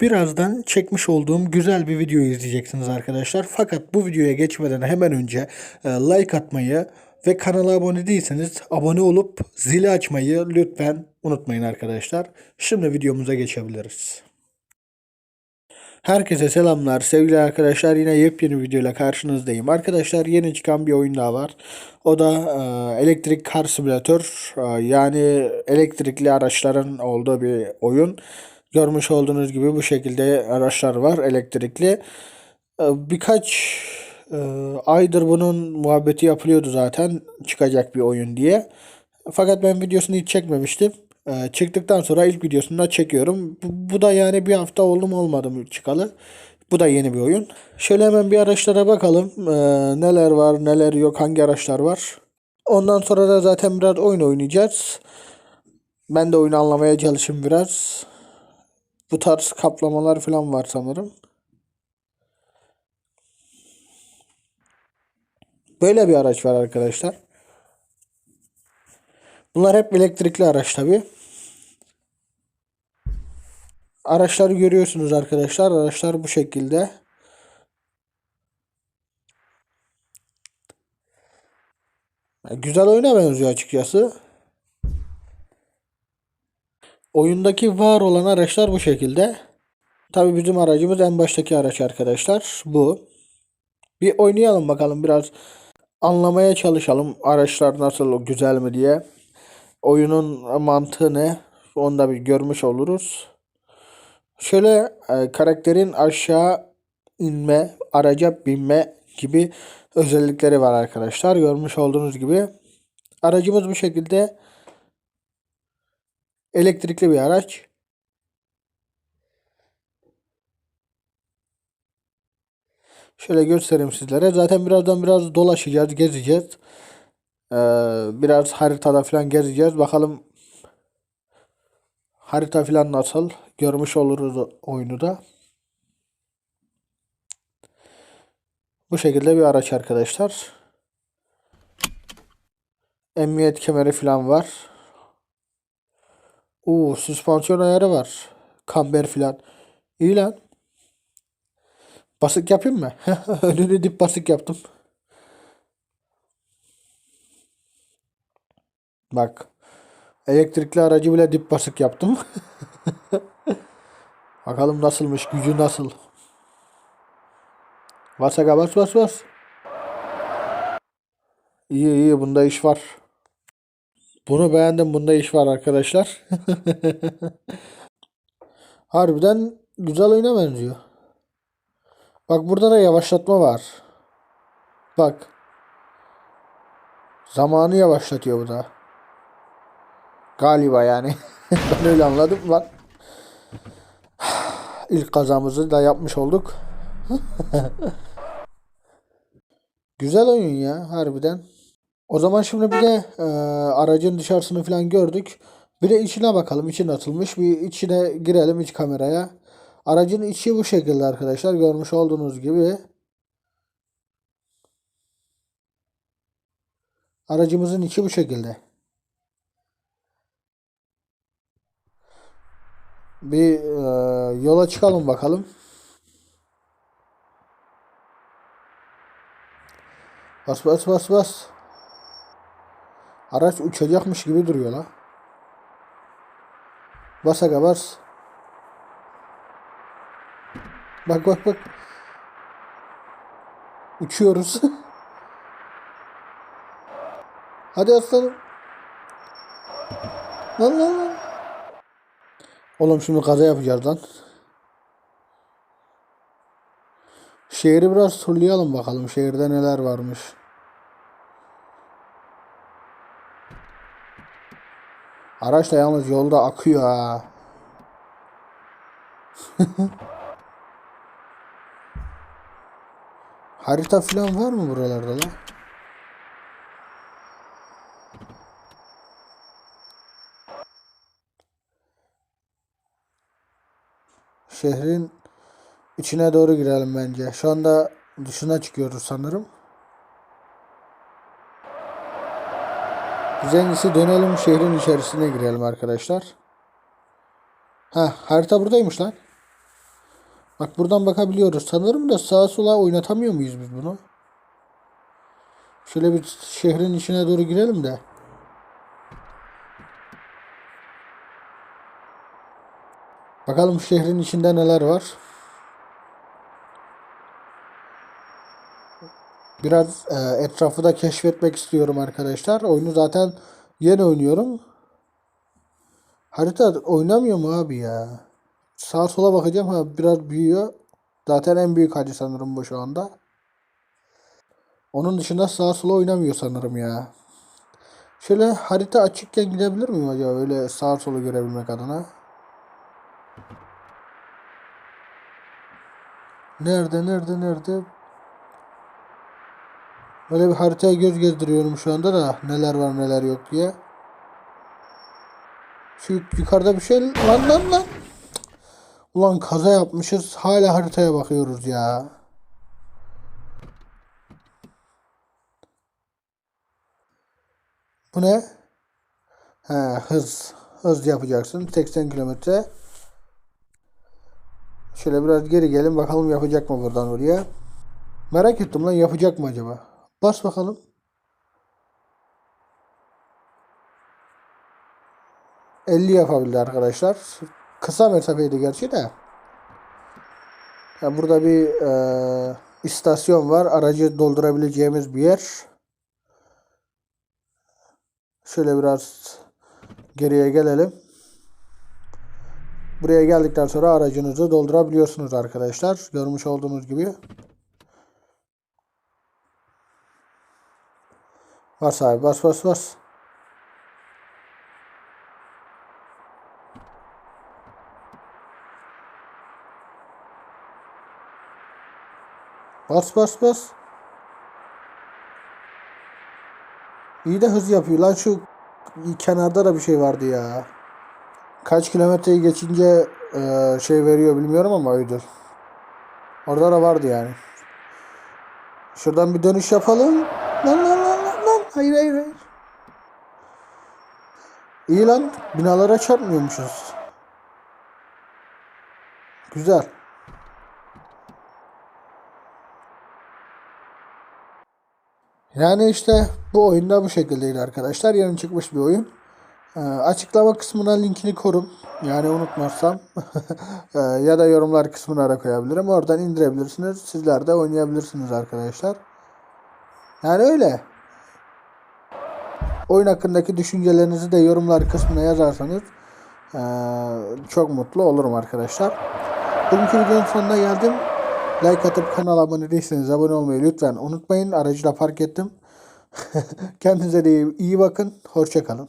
Birazdan çekmiş olduğum güzel bir video izleyeceksiniz arkadaşlar. Fakat bu videoya geçmeden hemen önce e, like atmayı ve kanala abone değilseniz abone olup zili açmayı lütfen unutmayın arkadaşlar. Şimdi videomuza geçebiliriz. Herkese selamlar sevgili arkadaşlar yine yepyeni videoyla karşınızdayım. Arkadaşlar yeni çıkan bir oyun daha var. O da e, elektrik kar simülatör e, yani elektrikli araçların olduğu bir oyun. Görmüş olduğunuz gibi bu şekilde araçlar var elektrikli. E, birkaç e, aydır bunun muhabbeti yapılıyordu zaten çıkacak bir oyun diye. Fakat ben videosunu hiç çekmemiştim. Ee, çıktıktan sonra ilk videosunu da çekiyorum. Bu, bu da yani bir hafta oldu mu olmadı mı çıkalı. Bu da yeni bir oyun. Şöyle hemen bir araçlara bakalım. Ee, neler var neler yok hangi araçlar var. Ondan sonra da zaten biraz oyun oynayacağız. Ben de oyunu anlamaya çalışayım biraz. Bu tarz kaplamalar falan var sanırım. Böyle bir araç var arkadaşlar. Bunlar hep elektrikli araç tabi. Araçları görüyorsunuz arkadaşlar. Araçlar bu şekilde. Güzel oyuna benziyor açıkçası. Oyundaki var olan araçlar bu şekilde. Tabi bizim aracımız en baştaki araç arkadaşlar. Bu. Bir oynayalım bakalım biraz anlamaya çalışalım araçlar nasıl güzel mi diye. Oyunun mantığı ne? Onu da bir görmüş oluruz. Şöyle e, karakterin aşağı inme, araca binme gibi özellikleri var arkadaşlar. Görmüş olduğunuz gibi. Aracımız bu şekilde elektrikli bir araç. Şöyle göstereyim sizlere. Zaten birazdan biraz dolaşacağız, gezeceğiz. Ee, biraz haritada falan gezeceğiz. Bakalım harita falan nasıl. Görmüş oluruz oyunu da. Bu şekilde bir araç arkadaşlar. Emniyet kemeri falan var. Uuu süspansiyon ayarı var. Kamber falan. İyi lan. Basık yapayım mı? Önünü dip basık yaptım. Bak. Elektrikli aracı bile dip basık yaptım. Bakalım nasılmış, gücü nasıl. Bas aga bas bas bas. İyi iyi bunda iş var. Bunu beğendim bunda iş var arkadaşlar. Harbiden güzel oyuna benziyor. Bak burada da yavaşlatma var. Bak. Zamanı yavaşlatıyor bu da. Galiba yani. ben öyle anladım. Bak. İlk kazamızı da yapmış olduk. Güzel oyun ya harbiden. O zaman şimdi bir de e, aracın dışarısını falan gördük. Bir de içine bakalım. İçi atılmış. Bir içine girelim iç kameraya. Aracın içi bu şekilde arkadaşlar. Görmüş olduğunuz gibi. Aracımızın içi bu şekilde. Bir e, yola çıkalım bakalım. Bas bas bas bas. Araç uçacakmış gibi duruyor la. Bas aga. Bak bak bak. Uçuyoruz. Hadi aslanım. Lan lan lan. Oğlum şimdi kaza yapacağız lan. Şehri biraz turlayalım bakalım. Şehirde neler varmış. Araç da yalnız yolda akıyor ha. Harita falan var mı buralarda lan? Şehrin içine doğru girelim bence. Şu anda dışına çıkıyoruz sanırım. Biz en iyisi dönelim şehrin içerisine girelim arkadaşlar. Ha harita buradaymış lan. Bak buradan bakabiliyoruz. Sanırım da sağa sola oynatamıyor muyuz biz bunu? Şöyle bir şehrin içine doğru girelim de. Bakalım şehrin içinde neler var. Biraz e, etrafı da keşfetmek istiyorum arkadaşlar. Oyunu zaten yeni oynuyorum. Harita oynamıyor mu abi ya? Sağa sola bakacağım ha biraz büyüyor. Zaten en büyük hacı sanırım bu şu anda. Onun dışında sağa sola oynamıyor sanırım ya. Şöyle harita açıkken gidebilir miyim acaba öyle sağa sola görebilmek adına? Nerede nerede nerede? Böyle bir haritaya göz gezdiriyorum şu anda da neler var neler yok diye. Şu yukarıda bir şey lan lan lan. Ulan kaza yapmışız hala haritaya bakıyoruz ya. Bu ne? He, hız. Hız yapacaksın. 80 kilometre. Şöyle biraz geri gelin bakalım yapacak mı buradan oraya. Merak ettim lan yapacak mı acaba? Bas bakalım. ...50 yapabildi arkadaşlar. Kısa mesafeydi gerçi de. Ya burada bir e, istasyon var. Aracı doldurabileceğimiz bir yer. Şöyle biraz geriye gelelim. Buraya geldikten sonra aracınızı doldurabiliyorsunuz arkadaşlar. Görmüş olduğunuz gibi. Bas abi bas bas bas. Bas bas bas. İyi de hız yapıyor lan şu kenarda da bir şey vardı ya. Kaç kilometreyi geçince e, şey veriyor bilmiyorum ama ödül. Orada da vardı yani. Şuradan bir dönüş yapalım. Lan. Hayır hayır hayır. İyi lan. Binalara çarpmıyormuşuz. Güzel. Yani işte bu oyunda bu şekildeydi arkadaşlar. Yarın çıkmış bir oyun. Ee, açıklama kısmına linkini korum. Yani unutmazsam. Ee, ya da yorumlar kısmına da koyabilirim. Oradan indirebilirsiniz. Sizler de oynayabilirsiniz arkadaşlar. Yani öyle. Oyun hakkındaki düşüncelerinizi de yorumlar kısmına yazarsanız çok mutlu olurum arkadaşlar. Bugünkü videonun sonuna geldim. Like atıp kanala abone değilseniz abone olmayı lütfen unutmayın. Aracı da park ettim. Kendinize de iyi bakın. Hoşçakalın.